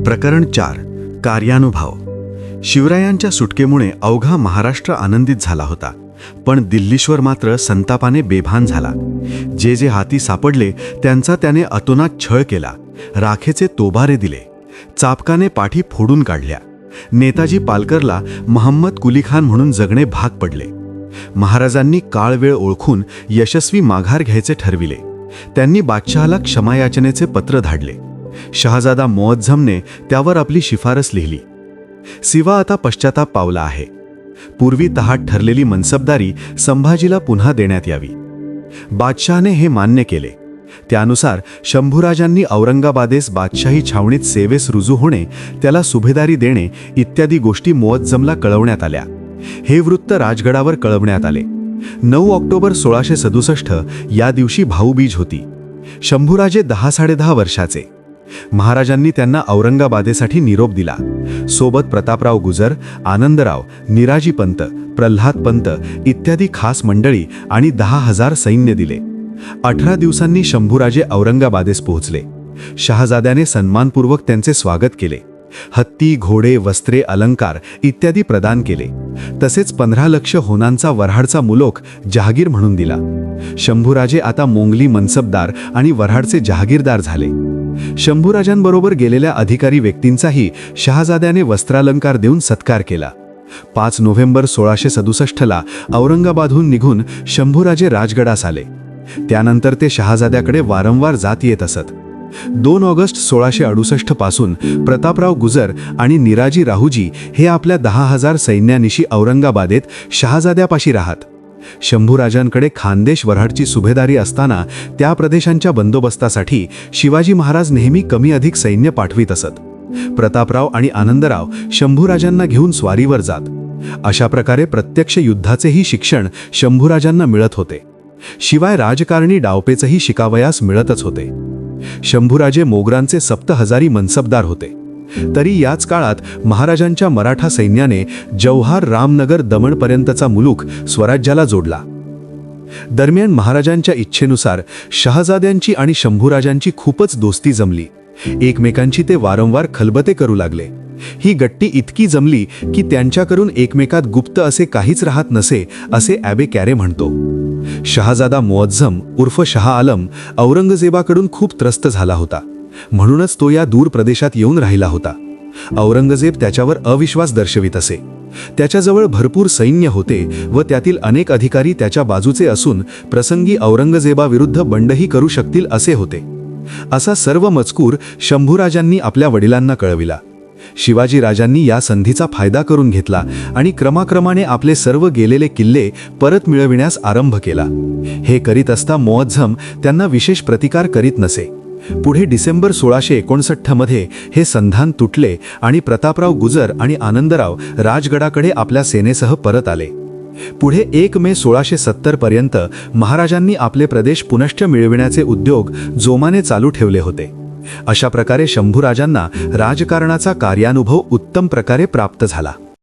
प्रकरण चार कार्यानुभाव. शिवरायांच्या सुटकेमुळे अवघा महाराष्ट्र आनंदित झाला होता पण दिल्लीश्वर मात्र संतापाने बेभान झाला. जे जे हाती सापडले त्यांचा त्याने अतोनात छळ केला राखेचे तोबारे दिले चापकाने पाठी फोडून काढल्या. नेताजी पालकरला महम्मद कुलीखान म्हणून जगणे भाग पडले. महाराजांनी काळ वेळ ओळखून यशस्वी माघार घ्यायचे ठरविले. त्यांनी बादशहाला क्षमायाचनेचे पत्र धाडले. शहाजादा मोअज्झमने त्यावर आपली शिफारस लिहिली. सिवा आता पश्चाताप पावला आहे. पूर्वी तहाट ठरलेली मनसबदारी संभाजीला पुन्हा देण्यात यावी. बादशहाने हे मान्य केले. त्यानुसार शंभूराजांनी औरंगाबादेस बादशाही छावणीत सेवेस रुजू होणे त्याला सुभेदारी देणे इत्यादी गोष्टी मोअज्जमला कळवण्यात आल्या. हे वृत्त राजगडावर कळवण्यात आले. नऊ ऑक्टोबर सोळाशे सदुसष्ट या दिवशी भाऊबीज होती. शंभूराजे दहा साडेदहा वर्षाचे. महाराजांनी त्यांना औरंगाबादेसाठी निरोप दिला. सोबत प्रतापराव गुजर आनंदराव निराजी पंत प्रल्हाद पंत इत्यादी खास मंडळी आणि दहा हजार सैन्य दिले. अठरा दिवसांनी शंभूराजे औरंगाबादेस पोहोचले. शहाजाद्याने सन्मानपूर्वक त्यांचे स्वागत केले. हत्ती घोडे वस्त्रे अलंकार इत्यादी प्रदान केले. तसेच पंधरा लक्ष होनांचा वऱ्हाडचा मुलोख जहागीर म्हणून दिला. शंभूराजे आता मोंगली मनसबदार आणि वऱ्हाडचे जहागीरदार झाले. शंभूराजांबरोबर गेलेल्या अधिकारी व्यक्तींचाही शहाजाद्याने वस्त्रालंकार देऊन सत्कार केला. पाच नोव्हेंबर सोळाशे सदुसष्टला औरंगाबादहून निघून शंभूराजे राजगडास आले. त्यानंतर ते शहाजाद्याकडे वारंवार जात येत असत. दोन ऑगस्ट सोळाशे अडुसष्टपासून प्रतापराव गुजर आणि निराजी राहुजी हे आपल्या दहा हजार सैन्यानिशी औरंगाबादेत शहाजाद्यापाशी राहत. शंभूराजांकडे खानदेश वऱ्हाडची सुभेदारी असताना त्या प्रदेशांच्या बंदोबस्तासाठी शिवाजी महाराज नेहमी कमी अधिक सैन्य पाठवित असत. प्रतापराव आणि आनंदराव शंभूराजांना घेऊन स्वारीवर जात. अशा प्रकारे प्रत्यक्ष युद्धाचेही शिक्षण शंभूराजांना मिळत होते. शिवाय राजकारणी डावपेचही शिकावयास मिळतच होते. शंभूराजे मोगरांचे सप्तहजारी मनसबदार होते. तरी याच काळात महाराजांच्या मराठा सैन्याने जव्हार रामनगर दमणपर्यंतचा मुलूक स्वराज्याला जोडला. दरम्यान महाराजांच्या इच्छेनुसार शहाजाद्यांची आणि शंभूराजांची खूपच दोस्ती जमली. एकमेकांची ते वारंवार खलबते करू लागले. ही गट्टी इतकी जमली की त्यांच्याकडून एकमेकात गुप्त असे काहीच राहत नसे असे ॲबे कॅरे म्हणतो. शहाजादा मुअज्झम उर्फ शहा आलम औरंगजेबाकडून खूप त्रस्त झाला होता. म्हणूनच तो या दूर प्रदेशात येऊन राहिला होता. औरंगजेब त्याच्यावर अविश्वास दर्शवित असे. त्याच्याजवळ भरपूर सैन्य होते व त्यातील अनेक अधिकारी त्याच्या बाजूचे असून प्रसंगी औरंगजेबाविरुद्ध बंडही करू शकतील असे होते. असा सर्व मजकूर शंभूराजांनी आपल्या वडिलांना कळविला. शिवाजी राजांनी या संधीचा फायदा करून घेतला आणि क्रमाक्रमाने आपले सर्व गेलेले किल्ले परत मिळविण्यास आरंभ केला. हे करीत असता मोअझम त्यांना विशेष प्रतिकार करीत नसे. पुढे डिसेंबर सोळाशे एकोणसठमध्ये हे संधान तुटले आणि प्रतापराव गुजर आणि आनंदराव राजगडाकडे आपल्या सेनेसह परत आले. पुढे एक मे सोळाशे सत्तर पर्यंत महाराजांनी आपले प्रदेश पुनश्च मिळविण्याचे उद्योग जोमाने चालू ठेवले होते. अशा प्रकारे शंभूराजांना राजकारणाचा कार्यानुभव उत्तम प्रकारे प्राप्त झाला.